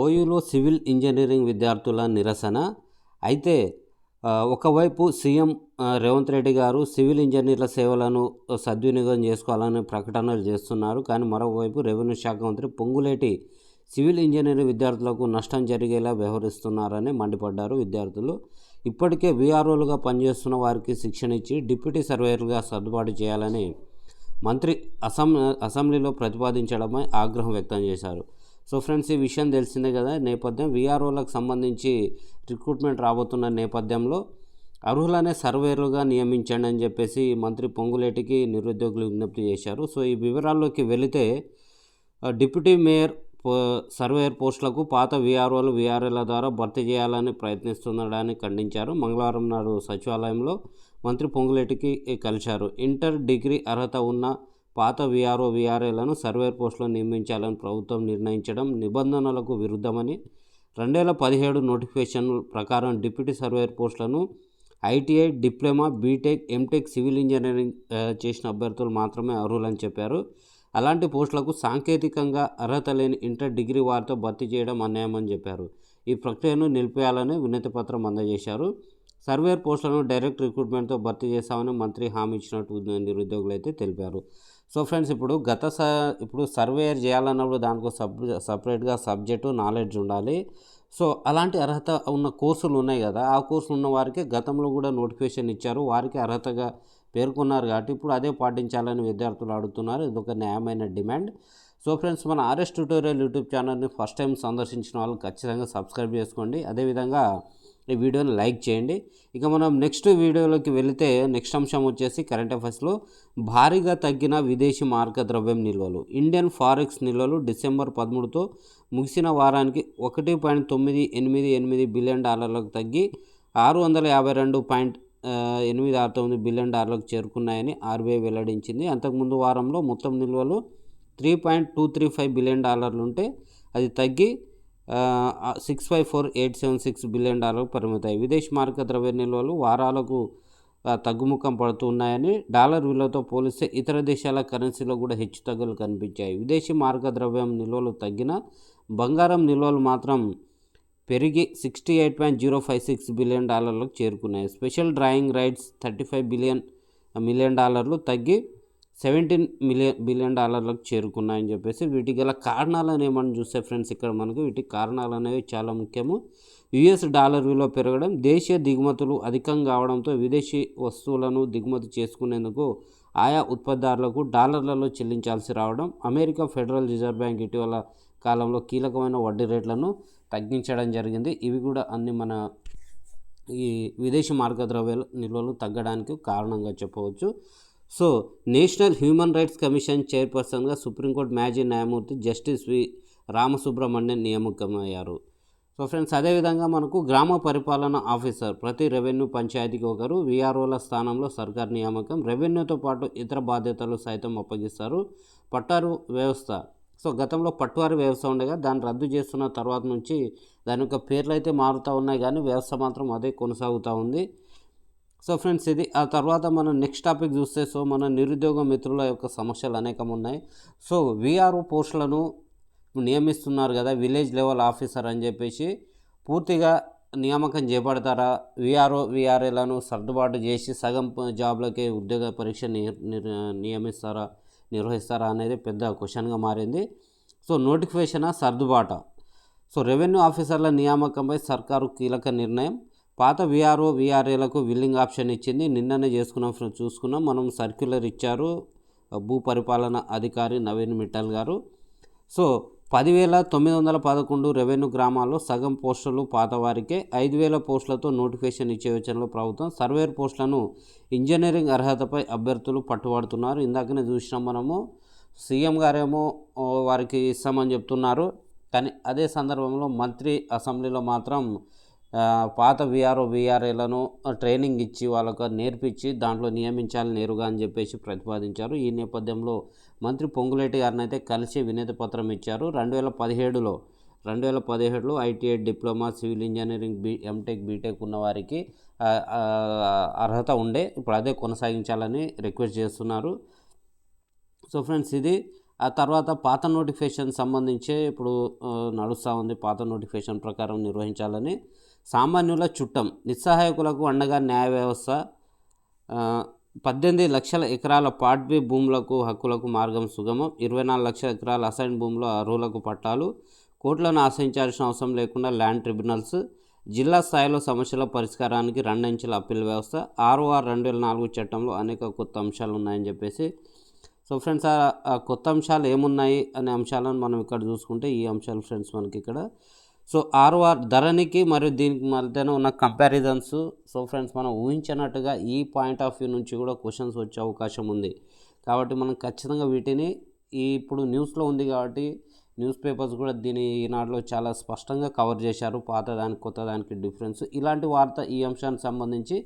ఓయూలో civil engineering విద్యార్థుల నిరసన. అయితే ఒకవైపు సీఎం రేవంత్ రెడ్డి గారు సివిల్ ఇంజనీర్ల సేవలను సద్వినియోగం చేసుకోవాలని ప్రకటనలు చేస్తున్నారు. కానీ మరోవైపు రెవెన్యూ శాఖ మంత్రి పొంగులేటి సివిల్ ఇంజనీరింగ్ విద్యార్థులకు నష్టం జరిగేలా వ్యవహరిస్తున్నారని మండిపడ్డారు విద్యార్థులు. ఇప్పటికే వీఆర్ఓలుగా పనిచేస్తున్న వారికి శిక్షణ ఇచ్చి డిప్యూటీ సర్వేయర్గా సర్దుబాటు చేయాలని మంత్రి అసం అసెంబ్లీలో ప్రతిపాదించడమై ఆగ్రహం వ్యక్తం చేశారు. సో ఫ్రెండ్స్ ఈ విషయం తెలిసిందే కదా నేపథ్యం. విఆర్ఓలకు సంబంధించి రిక్రూట్మెంట్ రాబోతున్న నేపథ్యంలో అర్హులనే సర్వేరుగా నియమించండి అని చెప్పేసి మంత్రి పొంగులేటికి నిరుద్యోగులు విజ్ఞప్తి చేశారు. సో ఈ వివరాల్లోకి వెళితే డిప్యూటీ మేయర్ సర్వేర్ సర్వేయర్ పోస్టులకు పాత వీఆర్ఓలు విఆర్ఎల ద్వారా భర్తీ చేయాలని ప్రయత్నిస్తుండడాన్ని ఖండించారు. మంగళవారం నాడు సచివాలయంలో మంత్రి పొంగులేటికి కలిశారు. ఇంటర్ డిగ్రీ అర్హత ఉన్న పాత వీఆర్ఓ వీఆర్ఏలను సర్వేర్ పోస్టులో నియమించాలని ప్రభుత్వం నిర్ణయించడం నిబంధనలకు విరుద్ధమని రెండు వేల పదిహేడు నోటిఫికేషన్ ప్రకారం డిప్యూటీ సర్వేయర్ పోస్టులను ITI diploma B Tech M Tech civil engineering చేసిన అభ్యర్థులు మాత్రమే అర్హులని చెప్పారు. అలాంటి పోస్టులకు సాంకేతికంగా అర్హత లేని ఇంటర్ డిగ్రీ వారితో భర్తీ చేయడం అన్యాయమని చెప్పారు. ఈ ప్రక్రియను నిలిపేయాలని వినతి పత్రం అందజేశారు. సర్వేయర్ పోస్టులను డైరెక్ట్ రిక్రూట్మెంట్తో భర్తీ చేస్తామని మంత్రి హామీ ఇచ్చినట్టు నిరుద్యోగులు అయితే తెలిపారు. సో ఫ్రెండ్స్ ఇప్పుడు గత స ఇప్పుడు సర్వేయర్ చేయాలన్నప్పుడు దానికి సబ్ సపరేట్గా సబ్జెక్టు నాలెడ్జ్ ఉండాలి. సో అలాంటి అర్హత ఉన్న కోర్సులు ఉన్నాయి కదా ఆ కోర్సులు ఉన్న వారికి గతంలో కూడా నోటిఫికేషన్ ఇచ్చారు. వారికి అర్హతగా పేర్కొన్నారు కాబట్టి ఇప్పుడు అదే పాటించాలని విద్యార్థులు అడుగుతున్నారు. ఇది ఒక న్యాయమైన డిమాండ్. సో ఫ్రెండ్స్ మన ఆర్ఎస్ ట్యూటోరియల్ యూట్యూబ్ ఛానల్ని ఫస్ట్ టైం సందర్శించిన వాళ్ళు ఖచ్చితంగా సబ్స్క్రైబ్ చేసుకోండి. అదేవిధంగా ఈ వీడియోని లైక్ చేయండి. ఇక మనం నెక్స్ట్ వీడియోలోకి వెళితే నెక్స్ట్ అంశం వచ్చేసి కరెంట్ అఫైర్స్లో భారీగా తగ్గిన విదేశీ మార్క ద్రవ్యం నిల్వలు. ఇండియన్ ఫారెక్స్ నిల్వలు డిసెంబర్ పదమూడుతో ముగిసిన వారానికి ఒకటి పాయింట్ తొమ్మిది ఎనిమిది ఎనిమిది బిలియన్ డాలర్లకు తగ్గి ఆరు వందల యాభై రెండు పాయింట్ ఎనిమిది ఆరు తొమ్మిది బిలియన్ డాలర్లకు చేరుకున్నాయని ఆర్బీఐ వెల్లడించింది. అంతకుముందు వారంలో మొత్తం నిల్వలు three point two three five billion డాలర్లు ఉంటే అది తగ్గి six five four eight seven six billion డాలర్లకు పరిమితాయి. విదేశీ మార్క ద్రవ్య నిల్వలు వారాలకు తగ్గుముఖం పడుతున్నాయని డాలర్ విలువతో పోలిస్తే ఇతర దేశాల కరెన్సీలో కూడా హెచ్చు తగ్గులు కనిపించాయి. విదేశీ మార్క ద్రవ్యం నిల్వలు తగ్గిన బంగారం నిల్వలు మాత్రం పెరిగి sixty eight point zero five six billion డాలర్లకు చేరుకున్నాయి. Special drawing rights thirty five billion million డాలర్లు తగ్గి సెవెంటీన్ మిలియన్ బిలియన్ డాలర్లకు చేరుకున్నాయని చెప్పేసి వీటికి గల కారణాలను ఏమని చూస్తే ఫ్రెండ్స్ ఇక్కడ మనకు వీటి కారణాలు అనేవి చాలా ముఖ్యము. యుఎస్ డాలర్ విలువ పెరగడం దేశీయ దిగుమతులు అధికం కావడంతో విదేశీ వస్తువులను దిగుమతి చేసుకునేందుకు ఆయా ఉత్పత్తిదారులకు డాలర్లలో చెల్లించాల్సి రావడం అమెరికా ఫెడరల్ రిజర్వ్ బ్యాంక్ ఇటీవల కాలంలో కీలకమైన వడ్డీ రేట్లను తగ్గించడం జరిగింది. ఇవి కూడా అన్ని మన ఈ విదేశీ మార్గ ద్రవ్యాలు నిల్వలు తగ్గడానికి కారణంగా చెప్పవచ్చు. So national human rights commission చైర్పర్సన్గా సుప్రీంకోర్టు మాజీ న్యాయమూర్తి జస్టిస్ వి. రామసుబ్రహ్మణ్యన్ నియామకమయ్యారు. సో ఫ్రెండ్స్ అదేవిధంగా మనకు గ్రామ పరిపాలన ఆఫీసర్ ప్రతి రెవెన్యూ పంచాయతీకి ఒకరు విఆర్ఓల స్థానంలో సర్కార్ నియామకం రెవెన్యూతో పాటు ఇతర బాధ్యతలు సైతం అప్పగిస్తారు. పట్టారు వ్యవస్థ. సో గతంలో పట్టువారి వ్యవస్థ ఉండగా దాన్ని రద్దు చేస్తున్న తర్వాత నుంచి దాని యొక్క పేర్లు అయితే మారుతూ ఉన్నాయి కానీ వ్యవస్థ మాత్రం అదే కొనసాగుతూ ఉంది. సో ఫ్రెండ్స్ ఇది ఆ తర్వాత మనం నెక్స్ట్ టాపిక్ చూస్తే సో మన నిరుద్యోగ మిత్రుల యొక్క సమస్యలు అనేకం ఉన్నాయి. సో విఆర్ఓ పోస్టులను నియమిస్తున్నారు కదా విలేజ్ లెవెల్ ఆఫీసర్ అని చెప్పేసి పూర్తిగా నియామకం చేపడతారా? విఆర్ఓ విఆర్ఏలను సర్దుబాటు చేసి సగం జాబ్లకే ఉద్యోగ పరీక్ష ని- నియమిస్తారా నిర్వహిస్తారా అనేది పెద్ద క్వశ్చన్గా మారింది. సో నోటిఫికేషన్ సర్దుబాట? సో రెవెన్యూ ఆఫీసర్ల నియామకంపై సర్కారు కీలక నిర్ణయం. పాత విఆర్ఓ విఆర్ఏలకు విల్లింగ్ ఆప్షన్ ఇచ్చింది. నిన్ననే చేసుకున్నాం చూసుకున్నాం. మనం సర్క్యులర్ ఇచ్చారు భూ పరిపాలన అధికారి నవీన్ మిట్టల్ గారు. సో పదివేల తొమ్మిది వందల పదకొండు రెవెన్యూ గ్రామాల్లో సగం పోస్టులు పాతవారికే ఐదు వేల పోస్టులతో నోటిఫికేషన్ ఇచ్చే విషయంలో ప్రభుత్వం సర్వేర్ పోస్టులను ఇంజనీరింగ్ అర్హతపై అభ్యర్థులు పట్టుబడుతున్నారు. ఇందాకనే చూసినాం మనము సీఎం గారేమో వారికి ఇస్తామని చెప్తున్నారు. కానీ అదే సందర్భంలో మంత్రి అసెంబ్లీలో మాత్రం పాత విఆర్ఓ విఆర్ఏలను ట్రైనింగ్ ఇచ్చి వాళ్ళకు నేర్పించి దాంట్లో నియమించాలి నేరుగా అని చెప్పేసి ప్రతిపాదించారు. ఈ నేపథ్యంలో మంత్రి పొంగులేటి గారిని అయితే కలిసి వినతి పత్రం ఇచ్చారు. రెండు వేల పదిహేడులో రెండు వేల పదిహేడులో ITI diploma civil engineering B M Tech B Tech ఉన్న వారికి అర్హత ఉండే ఇప్పుడు అదే కొనసాగించాలని రిక్వెస్ట్ చేస్తున్నారు. సో ఫ్రెండ్స్ ఇది ఆ తర్వాత పాత నోటిఫికేషన్ సంబంధించి ఇప్పుడు నడుస్తూ ఉంది. పాత నోటిఫికేషన్ ప్రకారం నిర్వహించాలని సామాన్యుల చుట్టం నిస్సహాయకులకు అండగా న్యాయ వ్యవస్థ పద్దెనిమిది లక్షల ఎకరాల పార్ట్ బి భూములకు హక్కులకు మార్గం సుగమం ఇరవై నాలుగు లక్షల ఎకరాల అసైన్ భూములు అర్హులకు పట్టాలు కోర్టులను ఆశ్రయించాల్సిన అవసరం లేకుండా ల్యాండ్ ట్రిబ్యునల్స్ జిల్లా స్థాయిలో సమస్యల పరిష్కారానికి రెండంచెల అప్పీల్ వ్యవస్థ ఆర్ఓఆర్ రెండు వేల నాలుగు చట్టంలో అనేక కొత్త అంశాలు ఉన్నాయని చెప్పేసి. సో ఫ్రెండ్స్ ఆ కొత్త అంశాలు ఏమున్నాయి అనే అంశాలను మనం ఇక్కడ చూసుకుంటే ఈ అంశాలు ఫ్రెండ్స్ మనకి ఇక్కడ సో ఆర్ఓఆర్ ధరనికి మరియు దీనికి మధ్యన ఉన్న కంపారిజన్స్ సో ఫ్రెండ్స్ మనం ఊహించినట్టుగా ఈ పాయింట్ ఆఫ్ వ్యూ నుంచి కూడా క్వశ్చన్స్ వచ్చే అవకాశం ఉంది. కాబట్టి మనం ఖచ్చితంగా వీటిని ఈ ఇప్పుడు న్యూస్లో ఉంది కాబట్టి న్యూస్ పేపర్స్ కూడా దీని ఈనాడులో చాలా స్పష్టంగా కవర్ చేశారు. పాత దానికి కొత్త దానికి డిఫరెన్స్. ఇలాంటి వార్త ఈ అంశానికి సంబంధించి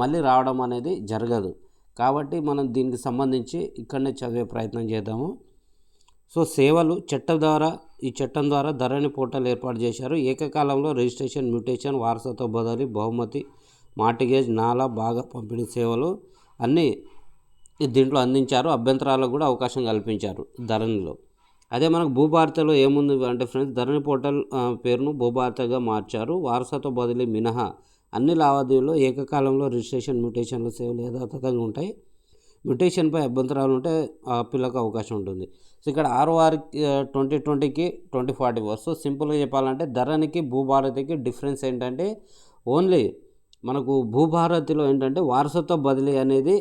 మళ్ళీ రావడం అనేది జరగదు. కాబట్టి మనం దీనికి సంబంధించి ఇక్కడనే చదివే ప్రయత్నం చేద్దాము. సో సేవలు చట్టం ద్వారా ఈ చట్టం ద్వారా ధరణి పోర్టల్ ఏర్పాటు చేశారు. ఏకకాలంలో రిజిస్ట్రేషన్ మ్యూటేషన్ వారసత్వ బదిలీ బహుమతి మార్టిగేజ్ నాలా బాగా పంపిణీ సేవలు అన్నీ దీంట్లో అందించారు. అభ్యంతరాలకు కూడా అవకాశం కల్పించారు ధరణిలో. అదే మనకు భూభారతలో ఏముంది అంటే ఫ్రెండ్స్ ధరణి పోర్టల్ పేరును భూభారతగా మార్చారు. వారసత్వ బదిలీ మినహా అన్ని లావాదేవీలు ఏకకాలంలో రిజిస్ట్రేషన్ మ్యూటేషన్ల సేవలు యథాతథంగా ఉంటాయి. మ్యూటేషన్పై అభ్యంతరాలు ఉంటే అప్పీలకు అవకాశం ఉంటుంది. సో ఇక్కడ ఆర్ఓఆర్ ట్వంటీ ట్వంటీకి ట్వంటీ ఫార్టీ ఫోర్ సో సింపుల్గా చెప్పాలంటే ధరణికి భూభారతికి డిఫరెన్స్ ఏంటంటే ఓన్లీ మనకు భూభారతిలో ఏంటంటే వారసత్వ బదిలీ అనేది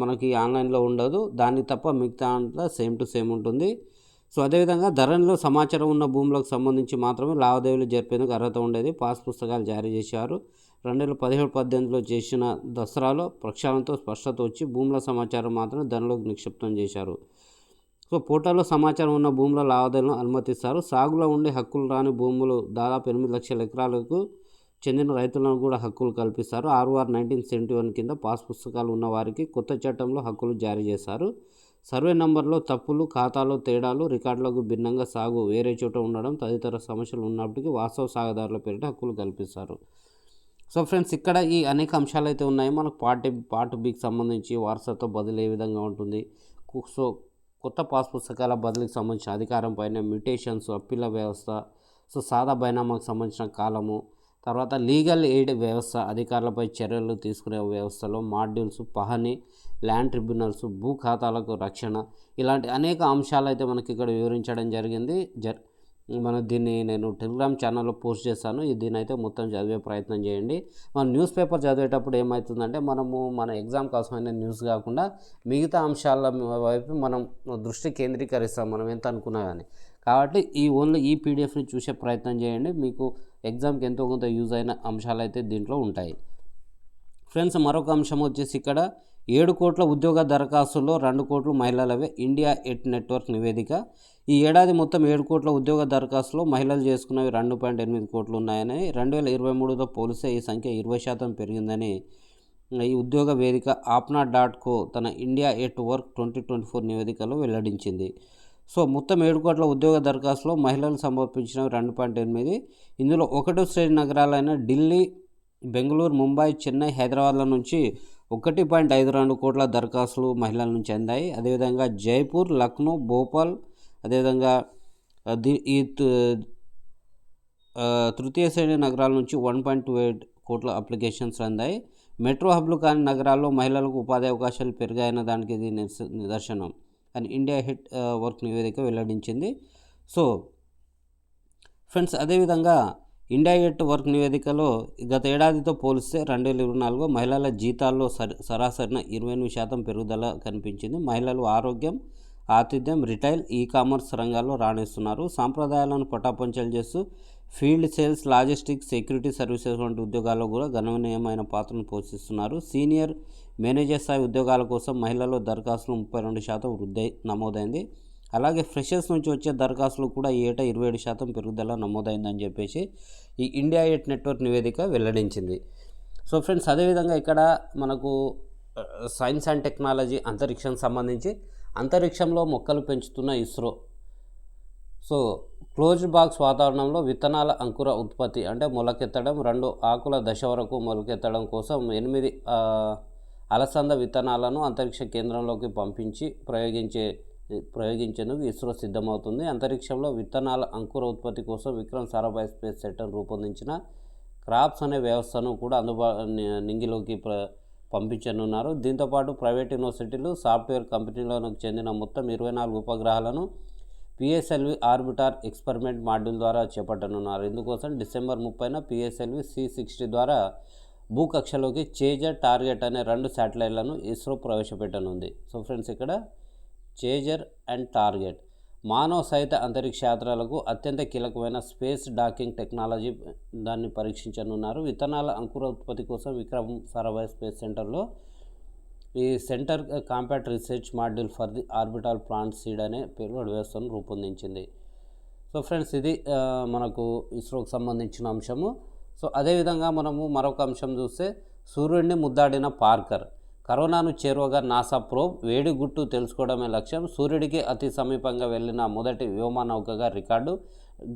మనకి ఆన్లైన్లో ఉండదు. దాన్ని తప్ప మిగతా అంతా సేమ్ టు సేమ్ ఉంటుంది. సో అదేవిధంగా ధరణిలో సమాచారం ఉన్న భూములకు సంబంధించి మాత్రమే లావాదేవీలు జరిపేందుకు అర్హత ఉండేది. పాస్ పుస్తకాలు జారీ చేశారు. రెండు వేల పదిహేడు పద్దెనిమిదిలో చేసిన దసరాలో ప్రక్షాళనతో స్పష్టత వచ్చి భూముల సమాచారం మాత్రం ధరలోకి నిక్షిప్తం చేశారు. సో పోర్టల్లో సమాచారం ఉన్న భూముల లావాదేవీలను అనుమతిస్తారు. సాగులో ఉండే హక్కులు రాని భూములు దాదాపు ఎనిమిది లక్షల ఎకరాలకు చెందిన రైతులను కూడా హక్కులు కల్పిస్తారు. ఆర్ఆర్ నైన్టీన్ సెవెంటీ వన్ కింద పాస్ పుస్తకాలు ఉన్న వారికి కొత్త చట్టంలో హక్కులు జారీ చేశారు. సర్వే నంబర్లో తప్పులు ఖాతాలో తేడాలు రికార్డులకు భిన్నంగా సాగు వేరే చోట ఉండడం తదితర సమస్యలు ఉన్నప్పటికీ వాస్తవ సాగుదారుల పేరిట హక్కులు కల్పిస్తారు. సో ఫ్రెండ్స్ ఇక్కడ ఈ అనేక అంశాలు అయితే ఉన్నాయి మనకు పార్ట్ పార్ట్ బికి సంబంధించి వారసత్వ బదిలీ ఏ విధంగా ఉంటుంది? సో కొత్త పాస్ పుస్తకాల బదిలీకి సంబంధించిన అధికారం పైన మ్యూటేషన్స్ అప్పీల వ్యవస్థ సో సాదా బైనామాకు సంబంధించిన కాలము తర్వాత లీగల్ ఎయిడ్ వ్యవస్థ అధికారులపై చర్యలు తీసుకునే వ్యవస్థలో మాడ్యూల్స్ పహని ల్యాండ్ ట్రిబ్యునల్స్ భూ ఖాతాలకు రక్షణ ఇలాంటి అనేక అంశాలు అయితే మనకి ఇక్కడ వివరించడం జరిగింది. జర్ మనం దీన్ని నేను టెలిగ్రామ్ ఛానల్లో పోస్ట్ చేస్తాను ఈ దీని అయితే మొత్తం చదివే ప్రయత్నం చేయండి. మనం న్యూస్ పేపర్ చదివేటప్పుడు ఏమవుతుందంటే మనము మన ఎగ్జామ్ కోసమైన న్యూస్ కాకుండా మిగతా అంశాల వైపు మనం దృష్టి కేంద్రీకరిస్తాం. మనం ఎంత అనుకున్నా కానీ కాబట్టి ఈ ఓన్లీ ఈ పీడిఎఫ్ని చూసే ప్రయత్నం చేయండి. మీకు ఎగ్జామ్కి ఎంతో కొంత యూజ్ అయిన అంశాలు అయితే దీంట్లో ఉంటాయి. ఫ్రెండ్స్ మరొక అంశం వచ్చేసి ఇక్కడ ఏడు కోట్ల ఉద్యోగ దరఖాస్తుల్లో రెండు కోట్లు మహిళలవే ఇండియా ఎట్ నెట్వర్క్ నివేదిక. ఈ ఏడాది మొత్తం ఏడు కోట్ల ఉద్యోగ దరఖాస్తులో మహిళలు చేసుకున్నవి రెండు పాయింట్ ఎనిమిది కోట్లు ఉన్నాయని రెండు వేల ఇరవై మూడుతో పోలిస్తే ఈ సంఖ్య ఇరవై శాతం పెరిగిందని ఈ ఉద్యోగ వేదిక ఆప్నా డాట్ కో తన India at work twenty twenty four నివేదికలో వెల్లడించింది. సో మొత్తం ఏడు కోట్ల ఉద్యోగ దరఖాస్తులో మహిళలు సమర్పించినవి రెండు పాయింట్ ఎనిమిది. ఇందులో ఒకటో శ్రేణి నగరాలైన ఢిల్లీ బెంగళూరు ముంబై చెన్నై హైదరాబాద్ల నుంచి ఒకటి పాయింట్ ఐదు రెండు కోట్ల దరఖాస్తులు మహిళల నుంచి అందాయి. అదేవిధంగా జైపూర్ లక్నో భోపాల్ అదేవిధంగా ఈ తృతీయ శ్రేణి నగరాల నుంచి వన్ పాయింట్ టూ ఎయిట్ కోట్ల అప్లికేషన్స్ అందాయి. మెట్రో హబ్లు కాని నగరాల్లో మహిళలకు ఉపాధి అవకాశాలు పెరిగాయన్న దానికి ఇది నిదర్శనం అని ఇండియా హిట్ వర్క్ నివేదిక వెల్లడించింది. సో ఫ్రెండ్స్ అదేవిధంగా ఇండియా ఎట్ వర్క్ నివేదికలో గత ఏడాదితో పోలిస్తే రెండు వేల ఇరవై నాలుగు మహిళల జీతాల్లో సరాసరిన ఇరవై ఎనిమిది శాతం పెరుగుదల కనిపించింది. మహిళలు ఆరోగ్యం ఆతిథ్యం రిటైల్ ఈ కామర్స్ రంగాల్లో రాణిస్తున్నారు. సాంప్రదాయాలను పటాపంచలు చేస్తూ field sales logistics security services వంటి ఉద్యోగాల్లో కూడా గణనీయమైన పాత్రను పోషిస్తున్నారు. సీనియర్ మేనేజర్ స్థాయి ఉద్యోగాల కోసం మహిళల్లో దరఖాస్తులు ముప్పై రెండు శాతం వృద్ధి నమోదైంది. అలాగే ఫ్రెషర్స్ నుంచి వచ్చే దరఖాస్తులు కూడా ఈ ఏటా ఇరవై ఏడు శాతం పెరుగుదల నమోదైందని చెప్పేసి ఈ ఇండియా ఎయిట్ నెట్వర్క్ నివేదిక వెల్లడించింది. సో ఫ్రెండ్స్ అదేవిధంగా ఇక్కడ మనకు సైన్స్ అండ్ టెక్నాలజీ అంతరిక్షం సంబంధించి అంతరిక్షంలో మొక్కలు పెంచుతున్న ఇస్రో. సో క్లోజ్డ్ బాక్స్ వాతావరణంలో విత్తనాల అంకుర ఉత్పత్తి అంటే మొలకెత్తడం రెండు ఆకుల దశ వరకు మొలకెత్తడం కోసం ఎనిమిది అలసంద విత్తనాలను అంతరిక్ష కేంద్రంలోకి పంపించి ప్రయోగించే ప్రయోగించేందుకు ఇస్రో సిద్ధమవుతుంది. అంతరిక్షంలో విత్తనాల అంకుర ఉత్పత్తి కోసం విక్రమ్ సారాభాయ్ స్పేస్ సెంటర్ రూపొందించిన క్రాప్స్ అనే వ్యవస్థను కూడా అందుబా నింగిలోకి ప్ర పంపించనున్నారు. దీంతోపాటు ప్రైవేట్ యూనివర్సిటీలు సాఫ్ట్వేర్ కంపెనీలకు చెందిన మొత్తం ఇరవై నాలుగు ఉపగ్రహాలను పిఎస్ఎల్వి ఆర్బిటార్ ఎక్స్పెరిమెంట్ మాడ్యూల్ ద్వారా చేపట్టనున్నారు. ఇందుకోసం డిసెంబర్ ముప్పైన పిఎస్ఎల్వి సి సిక్స్టీ ద్వారా భూకక్షలోకి చేజర్ టార్గెట్ అనే రెండు శాటిలైట్లను ఇస్రో ప్రవేశపెట్టనుంది. సో ఫ్రెండ్స్ ఇక్కడ చేజర్ అండ్ టార్గెట్ మానవ సహిత అంతరిక్ష యాత్రలకు అత్యంత కీలకమైన స్పేస్ డాకింగ్ టెక్నాలజీ దాన్ని పరీక్షించనున్నారు. విత్తనాల అంకురోత్పత్తి కోసం విక్రమ్ సారాభాయ్ స్పేస్ సెంటర్లో ఈ centre compact research module for the orbital plant seed అనే పేలుడు వ్యవస్థను రూపొందించింది. సో ఫ్రెండ్స్ ఇది మనకు ఇస్రోకి సంబంధించిన అంశము. సో అదేవిధంగా మనము మరొక అంశం చూస్తే సూర్యుడిని ముద్దాడిన పార్కర్. కరోనాను చేరువగా నాసా ప్రోబ్ వేడిగుట్టు తెలుసుకోవడమే లక్ష్యం. సూర్యుడికి అతి సమీపంగా వెళ్ళిన మొదటి వ్యోమనౌకగా రికార్డు.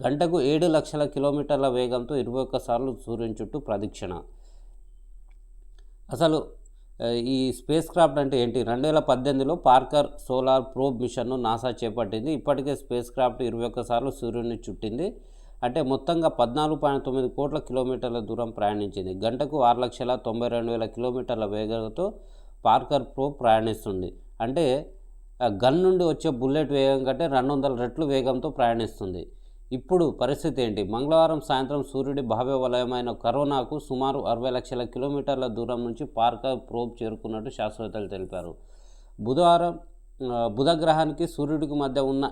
గంటకు ఏడు లక్షల కిలోమీటర్ల వేగంతో ఇరవై ఒక్కసార్లు సూర్యుని చుట్టూ ప్రదక్షిణ. అసలు ఈ స్పేస్ క్రాఫ్ట్ అంటే ఏంటి? రెండు వేల పద్దెనిమిదిలో పార్కర్ సోలార్ ప్రోబ్ మిషన్ను నాసా చేపట్టింది. ఇప్పటికే స్పేస్ క్రాఫ్ట్ ఇరవై ఒక్కసార్లు సూర్యుడిని చుట్టింది. అంటే మొత్తంగా పద్నాలుగు పాయింట్ తొమ్మిది కోట్ల కిలోమీటర్ల దూరం ప్రయాణించింది. గంటకు ఆరు లక్షల తొంభై రెండు వేల కిలోమీటర్ల వేగంతో పార్కర్ ప్రో ప్రయాణిస్తుంది. అంటే గన్ నుండి వచ్చే బుల్లెట్ వేగం కంటే రెండు వందల రెట్లు వేగంతో ప్రయాణిస్తుంది. ఇప్పుడు పరిస్థితి ఏంటి? మంగళవారం సాయంత్రం సూర్యుడి భావ్య వలయమైన కరోనాకు సుమారు అరవై లక్షల కిలోమీటర్ల దూరం నుంచి పార్కర్ ప్రోబ్ చేరుకున్నట్టు శాస్త్రవేత్తలు తెలిపారు. బుధవారం బుధగ్రహానికి సూర్యుడికి మధ్య ఉన్న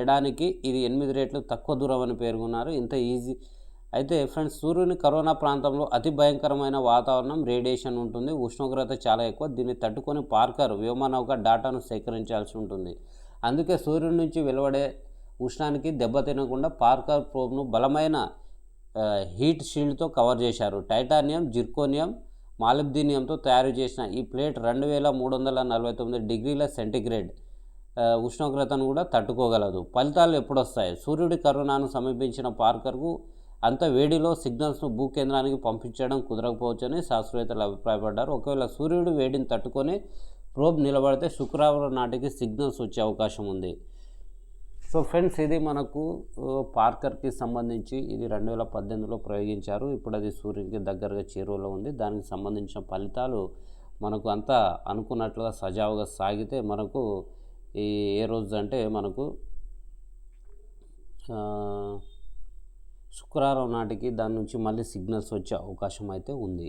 ఎడానికి ఇది ఎనిమిది రేట్లు తక్కువ దూరం అని పేర్కొన్నారు. ఇంత ఈజీ అయితే ఫ్రెండ్స్ సూర్యుని కరోనా ప్రాంతంలో అతి భయంకరమైన వాతావరణం రేడియేషన్ ఉంటుంది. ఉష్ణోగ్రత చాలా ఎక్కువ. దీన్ని తట్టుకొని పార్కర్ వ్యోమనౌక డాటాను సేకరించాల్సి ఉంటుంది. అందుకే సూర్యుడి నుంచి వెలువడే ఉష్ణానికి దెబ్బతినకుండా పార్కర్ ప్రోబ్ను బలమైన హీట్ షీల్డ్తో కవర్ చేశారు. టైటానియం జిర్కోనియం మాలిబ్దీనియంతో తయారు చేసిన ఈ ప్లేట్ రెండు వేల మూడు వందల నలభై తొమ్మిది డిగ్రీల సెంటిగ్రేడ్ ఉష్ణోగ్రతను కూడా తట్టుకోగలదు. ఫలితాలు ఎప్పుడొస్తాయి? సూర్యుడి కరోనాను సమీపించిన పార్కర్కు అంత వేడిలో సిగ్నల్స్ను భూకేంద్రానికి పంపించడం కుదరకపోవచ్చని శాస్త్రవేత్తలు అభిప్రాయపడ్డారు. ఒకవేళ సూర్యుడు వేడిని తట్టుకొని ప్రోబ్ నిలబడితే శుక్రవారం నాటికి సిగ్నల్స్ వచ్చే అవకాశం ఉంది. సో ఫ్రెండ్స్ ఇది మనకు పార్కర్కి సంబంధించి ఇది రెండు వేల పద్దెనిమిదిలో ప్రయోగించారు. ఇప్పుడు అది సూర్యునికి దగ్గరగా చేరువలో ఉంది. దానికి సంబంధించిన ఫలితాలు మనకు అంతా అనుకున్నట్లుగా సజావుగా సాగితే మనకు ఈ ఏ రోజు అంటే మనకు శుక్రవారం నాటికి దాని నుంచి మళ్ళీ సిగ్నల్స్ వచ్చే అవకాశం అయితే ఉంది.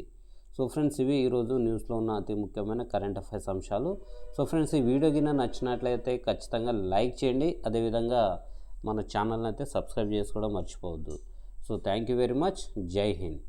సో ఫ్రెండ్స్ ఇవి ఈరోజు న్యూస్లో ఉన్న అతి ముఖ్యమైన కరెంట్ అఫైర్స్ అంశాలు. సో ఫ్రెండ్స్ ఈ వీడియో కింద నచ్చినట్లయితే ఖచ్చితంగా లైక్ చేయండి. అదేవిధంగా మన ఛానల్ని అయితే సబ్స్క్రైబ్ చేసుకోవడం మర్చిపోవద్దు. So thank you very much. జై హింద్.